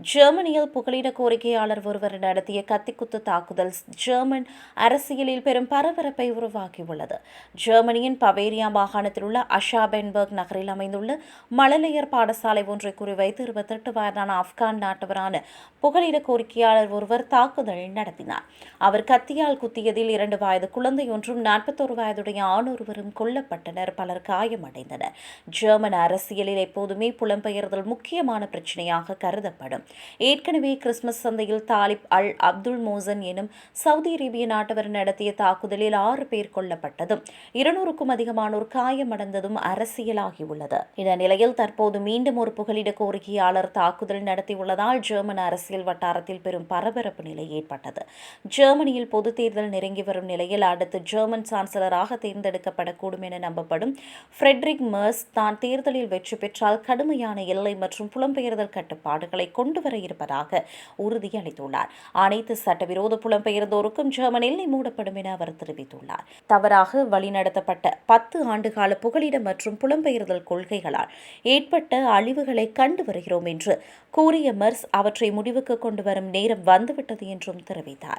ஜெர்மனியில் புகலிட கோரிக்கையாளர் ஒருவர் நடத்திய கத்திக்குத்து தாக்குதல் ஜெர்மன் அரசியலில் பெரும் பரபரப்பை உருவாக்கியுள்ளது. ஜெர்மனியின் பவேரியா மாகாணத்தில் உள்ள அஷாபென்பர்க் நகரில் அமைந்துள்ள மழலையர் பாடசாலை ஒன்றை குறிவைத்து இருபத்தெட்டு வயதான ஆப்கான் நாட்டவரான புகலிட கோரிக்கையாளர் ஒருவர் தாக்குதல் நடத்தினார். அவர் கத்தியால் குத்தியதில் இரண்டு வயது குழந்தை ஒன்றும் நாற்பத்தோரு வயதுடைய ஆண் ஒருவரும் கொல்லப்பட்டனர். பலர் காயமடைந்தனர். ஜெர்மன் அரசியலில் எப்போதுமே புலம்பெயர்தல் முக்கியமான பிரச்சனையாக கருதப்படும். ஏற்கனவே கிறிஸ்துமஸ் சந்தையில் தாலிப் அல் அப்துல் மோசன் எனும் சவுதி அரேபிய நாட்டவர் நடத்திய தாக்குதலில் ஆறு பேர் கொல்லப்பட்டதும் இருநூறுக்கும் அதிகமானோர் காயமடைந்ததும் அரசியலாகியுள்ளது. இந்த நிலையில் தற்போது மீண்டும் ஒரு புகலிட கோரிக்கையாளர் தாக்குதல் நடத்தியுள்ளதால் ஜெர்மன் அரசியல் வட்டாரத்தில் பெரும் பரபரப்பு நிலை ஏற்பட்டது. ஜெர்மனியில் பொது தேர்தல் நெருங்கி வரும் நிலையில் அடுத்து ஜெர்மன் சான்சலராக தேர்ந்தெடுக்கப்படக்கூடும் என நம்பப்படும் ஃப்ரெட்ரிக் மர்ஸ் தான் தேர்தலில் வெற்றி பெற்றால் கடுமையான எல்லை மற்றும் புலம்பெயர்தல் கட்டுப்பாடுகளை கொண்டு வர இருப்பதாக உறுதியளித்துள்ளார். அனைத்து சட்டவிரோத புலம்பெயர்ந்தோருக்கும் ஜெர்மனில் மூடப்படும் என அவர் தெரிவித்துள்ளார். தவறாக வழிநடத்தப்பட்ட பத்து ஆண்டுகால புகலிடம் மற்றும் புலம்பெயர்தல் கொள்கைகளால் ஏற்பட்ட அழிவுகளை கண்டு வருகிறோம் என்று கூறிய மர்ஸ் அவற்றை முடிவுக்கு கொண்டு வரும் நேரம் வந்துவிட்டது என்றும் தெரிவித்தார்.